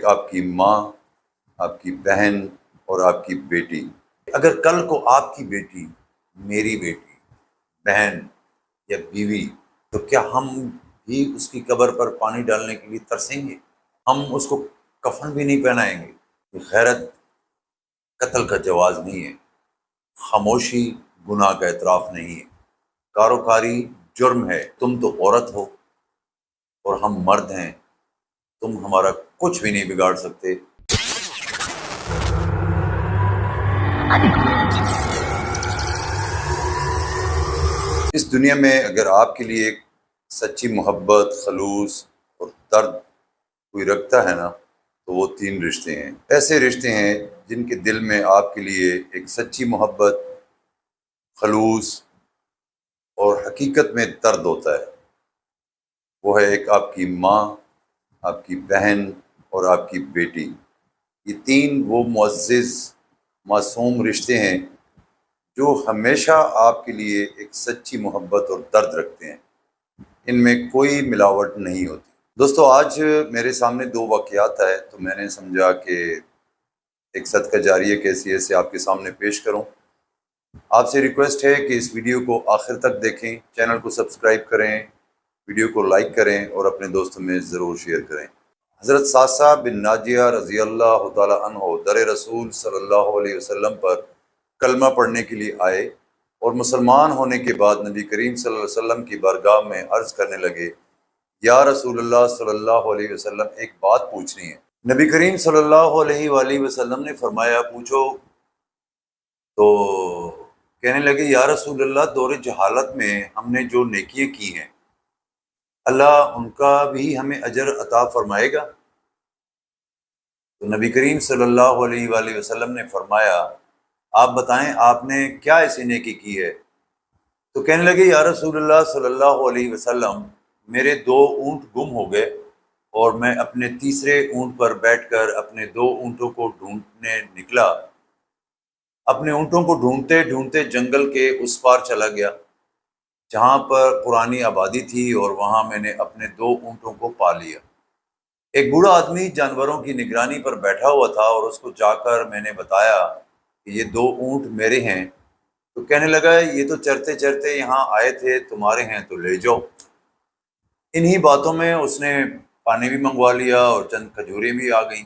ایک آپ کی ماں، آپ کی بہن اور آپ کی بیٹی۔ اگر کل کو آپ کی بیٹی، میری بیٹی، بہن یا بیوی، تو کیا ہم بھی اس کی قبر پر پانی ڈالنے کے لیے ترسیں گے؟ ہم اس کو کفن بھی نہیں پہنائیں گے۔ یہ قتل کا جواز نہیں ہے۔ خاموشی، گناہ کا اعتراف نہیں ہے۔ کاروکاری جرم ہے۔ تم تو عورت ہو اور ہم مرد ہیں۔ تم ہمارا کچھ بھی نہیں بگاڑ سکتے۔ اس دنیا میں اگر آپ کے لیے ایک سچی محبت، خلوص اور درد کوئی رکھتا ہے نا، تو وہ تین رشتے ہیں۔ ایسے رشتے ہیں جن کے دل میں آپ کے لیے ایک سچی محبت، خلوص اور حقیقت میں درد ہوتا ہے۔ وہ ہے ایک آپ کی ماں آپ کی بہن اور آپ کی بیٹی۔ یہ تین وہ معزز، معصوم رشتے ہیں جو ہمیشہ آپ کے لیے ایک سچی محبت اور درد رکھتے ہیں۔ ان میں کوئی ملاوٹ نہیں ہوتی۔ دوستو، آج میرے سامنے دو واقعات آئے تو میں نے سمجھا کہ ایک صدقہ جاریہ کی حیثیت سے آپ کے سامنے پیش کروں۔ آپ سے ریکویسٹ ہے کہ اس ویڈیو کو آخر تک دیکھیں، چینل کو سبسکرائب کریں۔ ویڈیو کو لائک کریں اور اپنے دوستوں میں ضرور شیئر کریں۔ حضرت ساسا بن ناجیہ رضی اللہ تعالیٰ عنہ در رسول صلی اللہ علیہ وسلم پر کلمہ پڑھنے کے لیے آئے اور مسلمان ہونے کے بعد نبی کریم صلی اللہ علیہ وسلم کی بارگاہ میں عرض کرنے لگے، یا رسول اللہ صلی اللہ علیہ وسلم، ایک بات پوچھنی ہے۔ نبی کریم صلی اللہ علیہ وآلہ وسلم نے فرمایا، پوچھو۔ تو کہنے لگے، یا رسول اللہ، دور جہالت میں ہم نے جو نیکیاں کی ہیں اللہ ان کا بھی ہمیں اجر عطا فرمائے گا۔ تو نبی کریم صلی اللہ علیہ وآلہ وسلم نے فرمایا، آپ بتائیں، آپ نے کیا ایسی نیکی کی ہے؟ تو کہنے لگے، یا رسول اللہ صلی اللہ علیہ وسلم، میرے دو اونٹ گم ہو گئے اور میں اپنے تیسرے اونٹ پر بیٹھ کر اپنے دو اونٹوں کو ڈھونڈنے نکلا۔ اپنے اونٹوں کو ڈھونڈتے ڈھونڈتے جنگل کے اس پار چلا گیا۔ جہاں پر پرانی آبادی تھی اور وہاں میں نے اپنے دو اونٹوں کو پا لیا۔ ایک بوڑھا آدمی جانوروں کی نگرانی پر بیٹھا ہوا تھا اور اس کو جا کر میں نے بتایا کہ یہ دو اونٹ میرے ہیں۔ تو کہنے لگا، یہ تو چرتے چرتے یہاں آئے تھے، تمہارے ہیں، تو لے جاؤ۔ انہی باتوں میں اس نے پانی بھی منگوا لیا اور چند کھجوریں بھی آ گئیں۔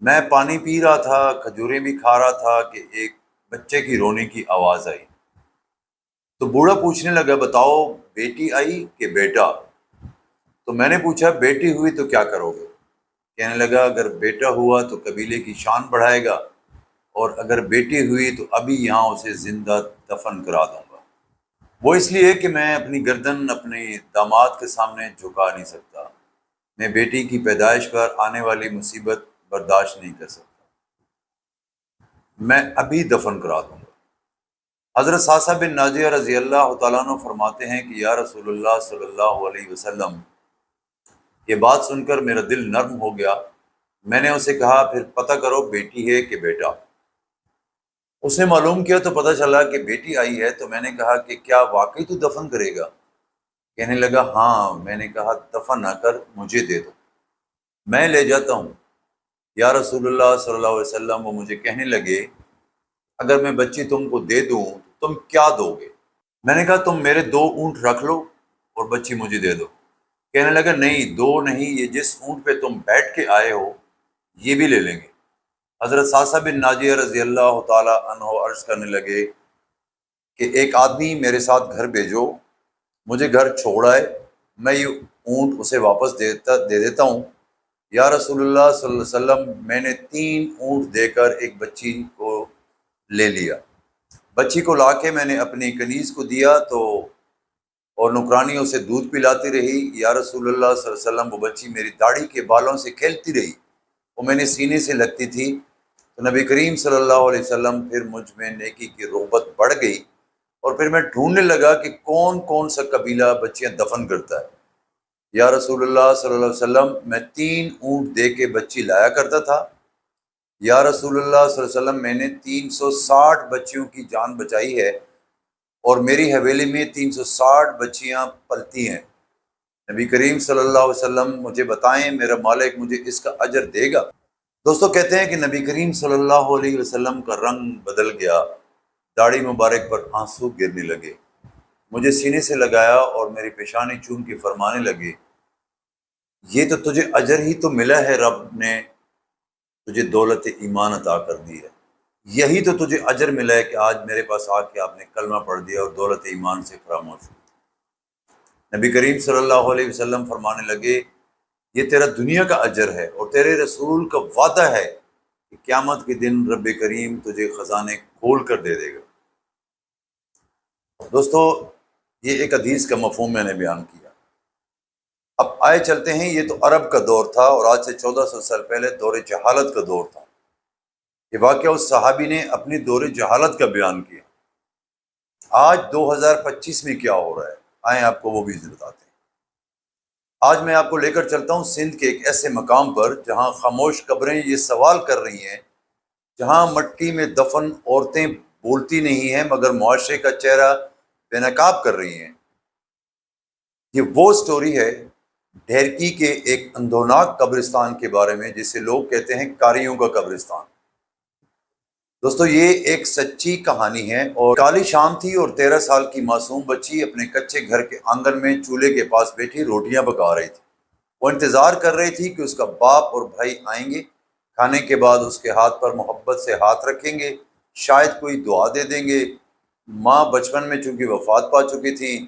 میں پانی پی رہا تھا، کھجوریں بھی کھا رہا تھا کہ ایک بچے کی رونے کی آواز آئی۔ تو بوڑھا پوچھنے لگا، بتاؤ بیٹی آئی کہ بیٹا؟ تو میں نے پوچھا، بیٹی ہوئی تو کیا کرو گے؟ کہنے لگا، اگر بیٹا ہوا تو قبیلے کی شان بڑھائے گا، اور اگر بیٹی ہوئی تو ابھی یہاں اسے زندہ دفن کرا دوں گا۔ وہ اس لیے کہ میں اپنی گردن اپنے داماد کے سامنے جھکا نہیں سکتا۔ میں بیٹی کی پیدائش پر آنے والی مصیبت برداشت نہیں کر سکتا۔ میں ابھی دفن کرا دوں گا۔ حضرت ساسا بن ناجیہ رضی اللہ تعالیٰ عنہ فرماتے ہیں کہ یا رسول اللہ صلی اللہ علیہ وسلم، یہ بات سن کر میرا دل نرم ہو گیا۔ میں نے اسے کہا، پھر پتہ کرو بیٹی ہے کہ بیٹا۔ اس نے معلوم کیا تو پتہ چلا کہ بیٹی آئی ہے تو میں نے کہا کہ کیا واقعی تو دفن کرے گا؟ کہنے لگا ہاں میں نے کہا، دفن نہ کر، مجھے دے دو۔ میں لے جاتا ہوں۔ یا رسول اللہ صلی اللہ علیہ وسلم، وہ مجھے کہنے لگے اگر میں بچی تم کو دے دوں تم کیا دو گے؟ میں نے کہا تم میرے دو اونٹ رکھ لو اور بچی مجھے دے دو۔ کہنے لگا، نہیں، دو نہیں، یہ جس اونٹ پہ تم بیٹھ کے آئے ہو، یہ بھی لے لیں گے۔ حضرت ساسا بن ناجیہ رضی اللہ تعالیٰ عنہ عرض کرنے لگے کہ ایک آدمی میرے ساتھ گھر بھیجو، مجھے گھر چھوڑا ہے میں یہ اونٹ اسے واپس دیتا، دے دیتا ہوں۔ یا رسول اللہ صلی اللہ علیہ وسلم، میں نے تین اونٹ دے کر ایک بچی کو لے لیا۔ بچی کو لا کے میں نے اپنی کنیز کو دیا تو اور نکرانی اسے دودھ پلاتی رہی۔ یا رسول اللہ صلی اللہ علیہ وسلم، وہ بچی میری داڑھی کے بالوں سے کھیلتی رہی۔ وہ میں نے سینے سے لگتی تھی۔ تو نبی کریم صلی اللہ علیہ وسلم پھر مجھ میں نیکی کی رغبت بڑھ گئی اور پھر میں ڈھونڈنے لگا کہ کون کون سا قبیلہ بچیاں دفن کرتا ہے۔ یا رسول اللہ صلی اللہ علیہ وسلم، میں تین اونٹ دے کے بچی لایا کرتا تھا۔ یا رسول اللہ صلی اللہ علیہ وسلم، میں نے تین سو ساٹھ بچیوں کی جان بچائی ہے اور میری حویلی میں تین سو ساٹھ بچیاں پلتی ہیں۔ نبی کریم صلی اللہ علیہ وسلم مجھے بتائیں، میرا مالک مجھے اس کا اجر دے گا۔ دوستو، کہتے ہیں کہ نبی کریم صلی اللہ علیہ وسلم کا رنگ بدل گیا، داڑھی مبارک پر آنسو گرنے لگے۔ مجھے سینے سے لگایا اور میری پیشانی چون کے فرمانے لگے، یہ تو تجھے اجر ہی تو ملا ہے، رب نے تجھے دولت ایمان عطا کر دی ہے۔ یہی تو تجھے اجر ملا ہے کہ آج میرے پاس آ کے آپ نے کلمہ پڑھ دیا اور دولت ایمان سے فراموش نبی کریم صلی اللہ علیہ وسلم فرمانے لگے، یہ تیرا دنیا کا اجر ہے اور تیرے رسول کا وعدہ ہے کہ قیامت کے دن رب کریم تجھے خزانے کھول کر دے دے گا۔ دوستو، یہ ایک حدیث کا مفہوم میں نے بیان کیا۔ آئے چلتے ہیں، یہ تو عرب کا دور تھا اور آج سے چودہ سو سال پہلے دور جہالت کا دور تھا۔ یہ واقعہ اس صحابی نے اپنی دور جہالت کا بیان کیا۔ آج دو ہزار پچیس میں کیا ہو رہا ہے؟ آئیں آپ کو وہ بھی بتاتے ہیں۔ آج میں آپ کو لے کر چلتا ہوں سندھ کے ایک ایسے مقام پر جہاں خاموش قبریں یہ سوال کر رہی ہیں، جہاں مٹی میں دفن عورتیں بولتی نہیں ہیں، مگر معاشرے کا چہرہ بے نقاب کر رہی ہیں۔ یہ وہ سٹوری ہے ڈھیرکی کے ایک اندوناک قبرستان کے بارے میں، جسے لوگ کہتے ہیں کاریوں کا قبرستان۔ دوستو، یہ ایک سچی کہانی ہے اور کالی شام تھی اور تیرہ سال کی معصوم بچی اپنے کچے گھر کے آنگن میں چولہے کے پاس بیٹھی روٹیاں پکا رہی تھی۔ وہ انتظار کر رہی تھی کہ اس کا باپ اور بھائی آئیں گے۔ کھانے کے بعد اس کے ہاتھ پر محبت سے ہاتھ رکھیں گے۔ شاید کوئی دعا دے دیں گے۔ ماں بچپن میں چونکہ وفات پا چکی تھی،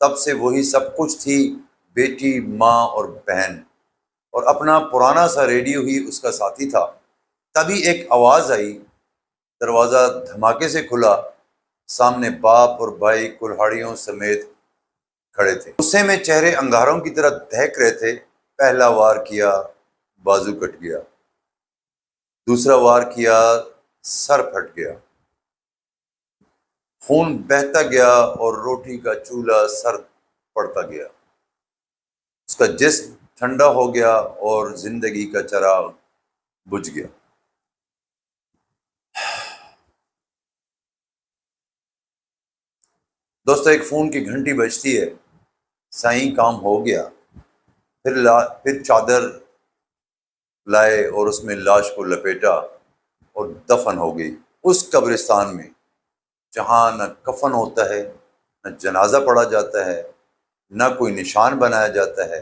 تب سے وہی سب کچھ تھی۔ بیٹی، ماں اور بہن۔ اور اپنا پرانا سا ریڈیو ہی اس کا ساتھی تھا۔ تبھی ایک آواز آئی۔ دروازہ دھماکے سے کھلا۔ سامنے باپ اور بھائی کلہاڑیوں سمیت کھڑے تھے۔ غصے میں چہرے انگاروں کی طرح دہک رہے تھے۔ پہلا وار کیا، بازو کٹ گیا۔ دوسرا وار کیا، سر پھٹ گیا۔ خون بہتا گیا اور روٹی کا چولہا سر پڑتا گیا۔ اس کا جسم ٹھنڈا ہو گیا اور زندگی کا چراغ بجھ گیا۔ دوستو، ایک فون کی گھنٹی بجتی ہے۔ سائیں کام ہو گیا۔ پھر لا، پھر چادر لائے اور اس میں لاش کو لپیٹا اور دفن ہو گئی۔ اس قبرستان میں جہاں نہ کفن ہوتا ہے، نہ جنازہ پڑھا جاتا ہے نہ کوئی نشان بنایا جاتا ہے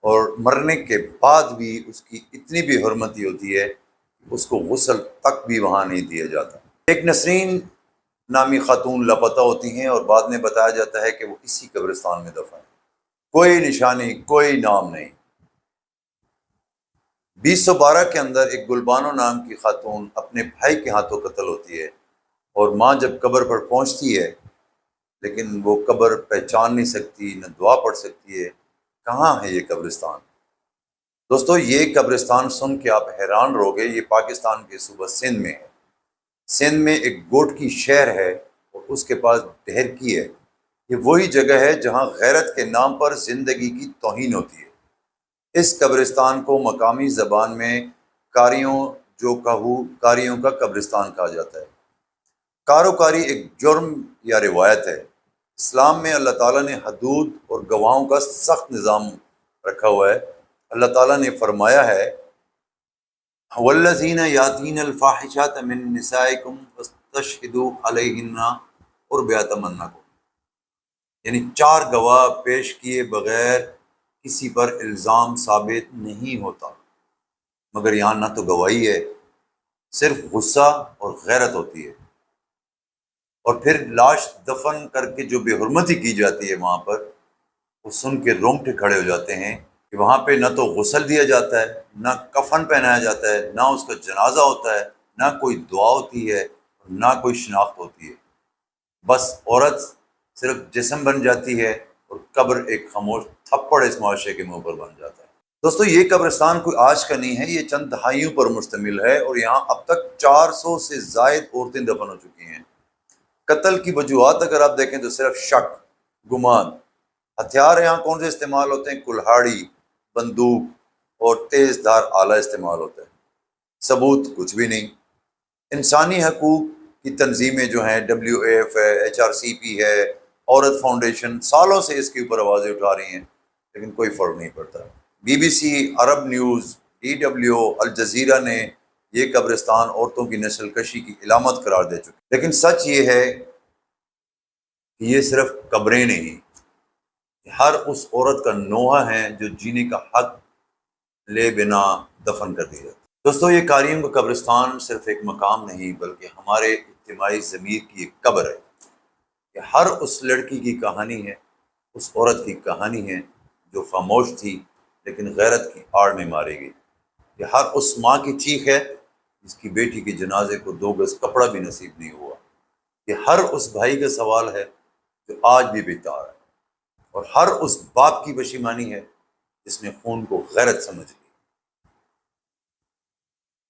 اور مرنے کے بعد بھی اس کی اتنی بھی حرمتی ہوتی ہے اس کو غسل تک بھی وہاں نہیں دیا جاتا۔ ایک نسرین نامی خاتون لاپتہ ہوتی ہیں اور بعد میں بتایا جاتا ہے کہ وہ اسی قبرستان میں دفن ہے کوئی نشانی کوئی نام نہیں۔ بیس سو بارہ کے اندر ایک گلبانو نام کی خاتون اپنے بھائی کے ہاتھوں قتل ہوتی ہے اور ماں جب قبر پر پہنچتی ہے لیکن وہ قبر پہچان نہیں سکتی، نہ دعا پڑھ سکتی ہے۔ کہاں ہے یہ قبرستان؟ دوستو، یہ قبرستان سن کے آپ حیران رہو گے یہ پاکستان کے صوبہ سندھ میں ہے۔ سندھ میں ایک گوٹ کی شہر ہے اور اس کے پاس ڈہر کی ہے۔ یہ وہی جگہ ہے جہاں غیرت کے نام پر زندگی کی توہین ہوتی ہے۔ اس قبرستان کو مقامی زبان میں کاریوں جو کہو، کاریوں کا قبرستان کہا جاتا ہے۔ کاروکاری ایک جرم یا روایت ہے۔ اسلام میں اللہ تعالیٰ نے حدود اور گواہوں کا سخت نظام رکھا ہوا ہے۔ اللہ تعالیٰ نے فرمایا ہے ولزین یاتین الفاحشات من نسائکم تشہدو علیہن اور بیاتمنا کو یعنی چار گواہ پیش کیے بغیر کسی پر الزام ثابت نہیں ہوتا۔ مگر یہاں نہ تو گواہی ہے، صرف غصہ اور غیرت ہوتی ہے۔ اور پھر لاش دفن کر کے جو بے حرمتی کی جاتی ہے وہاں پر، وہ سن کے رونگٹے کھڑے ہو جاتے ہیں کہ وہاں پہ نہ تو غسل دیا جاتا ہے، نہ کفن پہنایا جاتا ہے، نہ اس کا جنازہ ہوتا ہے، نہ کوئی دعا ہوتی ہے نہ کوئی شناخت ہوتی ہے۔ بس عورت صرف جسم بن جاتی ہے اور قبر ایک خاموش تھپڑ اس معاشرے کے منہ پر بن جاتا ہے۔ دوستو، یہ قبرستان کوئی آج کا نہیں ہے، یہ چند دہائیوں پر مشتمل ہے اور یہاں اب تک چار سو سے زائد عورتیں دفن ہو چکی ہیں۔ قتل کی وجوہات اگر آپ دیکھیں تو صرف شک، گمان، ہتھیار یہاں کون سے استعمال ہوتے ہیں؟ کلہاڑی، بندوق اور تیز دھار آلہ استعمال ہوتا ہے ثبوت کچھ بھی نہیں۔ انسانی حقوق کی تنظیمیں جو ہیں ڈبلیو اے ایف ہے ایچ آر سی پی ہے، عورت فاؤنڈیشن سالوں سے اس کے اوپر آوازیں اٹھا رہی ہیں، لیکن کوئی فرق نہیں پڑتا۔ B B C, Arab news, D W, Al Jazeera نے یہ قبرستان عورتوں کی نسل کشی کی علامت قرار دے چکی لیکن سچ یہ ہے کہ یہ صرف قبریں نہیں، ہر اس عورت کا نوحہ ہے جو جینے کا حق لے بنا دفن کر دیا دوستو، یہ کاریم کا قبرستان صرف ایک مقام نہیں، بلکہ ہمارے اجتماعی ضمیر کی ایک قبر ہے کہ ہر اس لڑکی کی کہانی ہے، اس عورت کی کہانی ہے جو خاموش تھی لیکن غیرت کی آڑ میں ماری گئی۔ کہ ہر اس ماں کی چیخ ہے جس کی بیٹی کے جنازے کو دو گز کپڑا بھی نصیب نہیں ہوا یہ ہر اس بھائی کا سوال ہے جو آج بھی بیتار ہے اور ہر اس باپ کی پشیمانی ہے جس نے خون کو غیرت سمجھ لی۔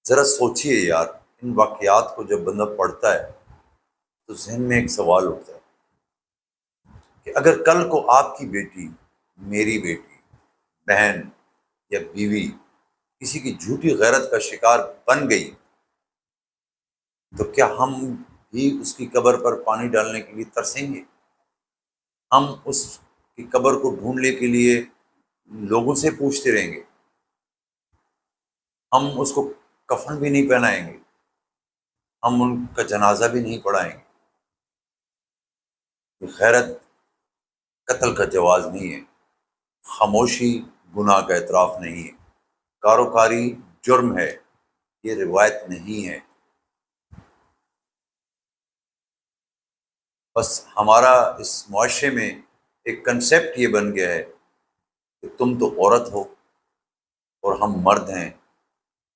ذرا سوچئے یار، ان واقعات کو جب بندہ پڑھتا ہے تو ذہن میں ایک سوال اٹھتا ہے کہ اگر کل کو آپ کی بیٹی، میری بیٹی، بہن یا بیوی کسی کی جھوٹی غیرت کا شکار بن گئی تو کیا ہم بھی اس کی قبر پر پانی ڈالنے کے لیے ترسیں گے؟ ہم اس کی قبر کو ڈھونڈنے کے لیے لوگوں سے پوچھتے رہیں گے۔ ہم اس کو کفن بھی نہیں پہنائیں گے۔ ہم ان کا جنازہ بھی نہیں پڑھائیں گے۔ خیرت قتل کا جواز نہیں ہے۔ خاموشی گناہ کا اعتراف نہیں ہے۔ کاروکاری جرم ہے۔ یہ روایت نہیں ہے۔ بس ہمارا اس معاشرے میں ایک کنسیپٹ یہ بن گیا ہے کہ تم تو عورت ہو اور ہم مرد ہیں۔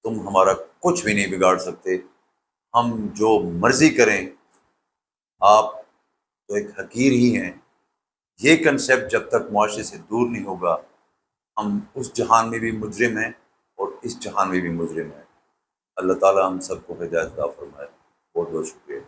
تم ہمارا کچھ بھی نہیں بگاڑ سکتے۔ ہم جو مرضی کریں، آپ تو ایک حقیر ہی ہیں۔ یہ کنسیپٹ جب تک معاشرے سے دور نہیں ہوگا، ہم اس جہان میں بھی مجرم ہیں اور اس جہان میں بھی مجرم ہیں۔ اللہ تعالیٰ ہم سب کو ہدایت کا فرمائے۔ بہت بہت شکریہ۔